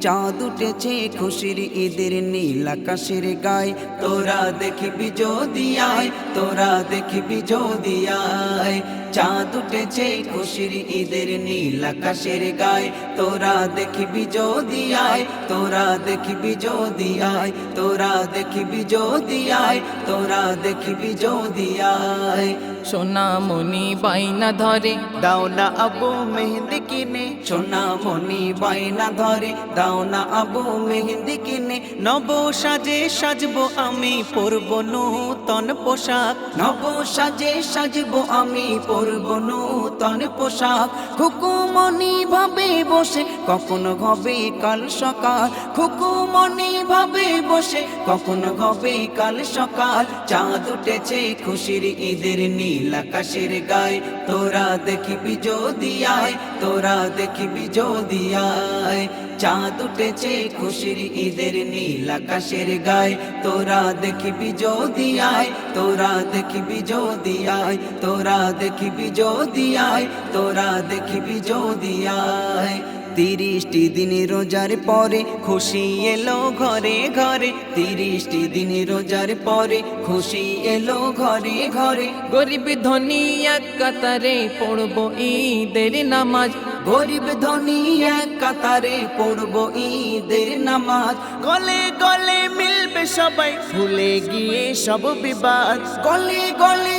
চাঁদ উঠেছে খুশির ঈদের নীল আকাশের গায়ে। তোরা দেখবি যদি আয়, তোরা দেখবি যদি আয়। চাঁদ উঠেছে খুশির ঈদের নীল আকাশের গায়ে। তোরা দেখবি যদি আয়, তোরা দেখবি যদি আয়। তোরা দেখবি যদি আয়, তোরা দেখবি যদি আয়। সোনামণি বাইনা ধরে। দাও না আবু মেহেন্দি কিনে। সোনা মনি বাইনা ধরে। দাও না আবু মেহেন্দি কিনে। নব সাজে সাজবো আমি, পরব নূতন পোশাক। নব সাজে সাজবো আমি, পরব নূতন পোশাক। খুকুমনি ভাবে বসে, কখন হবে কাল সকাল? খুকুমনি ভাবে বসে, কখন হবে কাল সকাল? চাঁদ উঠেছে খুশির ঈদের নীল আকাশের গায়ে, তোরা দেখিবি যদি আয়, তোরা দেখিবি যদি আয়। চাঁদ উঠেছে খুশির ঈদের নীল আকাশের গায়ে, তোরা দেখিবি যদি আয়, তোরা দেখিবি যদি আয়, তোরা দেখিবি যদি আয়, তোরা দেখিবি যদি আয়। তিরিশটি দিন রোজার পরে খুশি এলো ঘরে ঘরে। তিরিশটি দিন রোজার পরে খুশি এলো ঘরে ঘরে। গরিব ধনী এক কাতারে পড়ব ঈদের নামাজ। গরিব ধনী এক কাতারে পড়ব ঈদের নামাজ। গলে গলে মিলবে সবাই ভুলে গিয়ে সব বিবাদ। গলে গলে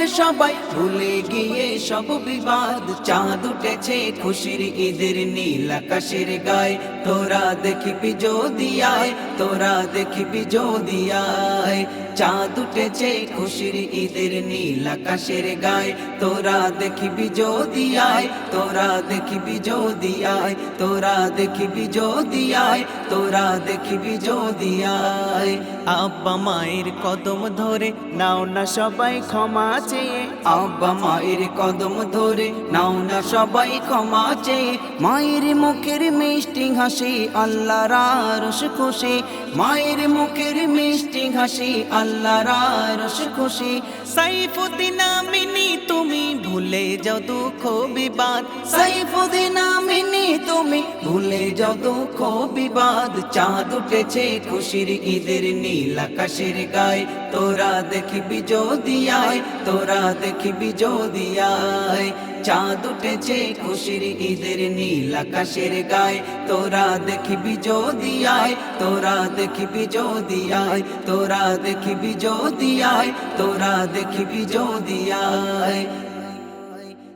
মিলবে সবাই। ভুলে গিয়ে সব বিবাদ। চাঁদ উঠেছে খুশির ঈদের নীল আকাশের গায়ে। তোরা দেখিবি যদি আয়, তোরা দেখিবি যদি আয়। চাঁদ উঠেছে খুশির ঈদের নীল আকাশের গায়ে। তোরা দেখিবি যদি আয়, তোরা দেখিবি যদি আয়। তোরা দেখিবি যদি আয়, তোরা দেখিবি যদি আয়। আব্বা মায়ের কদম ধরে নাও না সবাই ক্ষমা চেয়ে। আব্বা মায়ের কদম ধরে নাও না সবাই ক্ষমা মায়ের মুখের মিষ্টি হাসি আল্লাহ রস খুশি মায়ের মুখের মিষ্টি হাসি আল্লাহ রস খুশি সাইফুদ্দিন আমিনী, তুমি ভুলে যাও দুঃখ বিবাদ। সাইফুদ্দিন আমিনী, তুমি ভুলে যাও দুঃখ বিবাদ। চাঁদ উঠেছে খুশির ঈদের নীল আকাশের গায়ে। তোরা দেখিবি যদি আয়, তোরা দেখিবি যদি আয়। চাঁদ উঠেছে খুশির ঈদের নীল আকাশের গায়ে। তোরা দেখিবি যদি আয়, তোরা দেখিবি যদি আয়। তোরা দেখিবি যদি আয়, তোরা দেখিবি যদি আয়।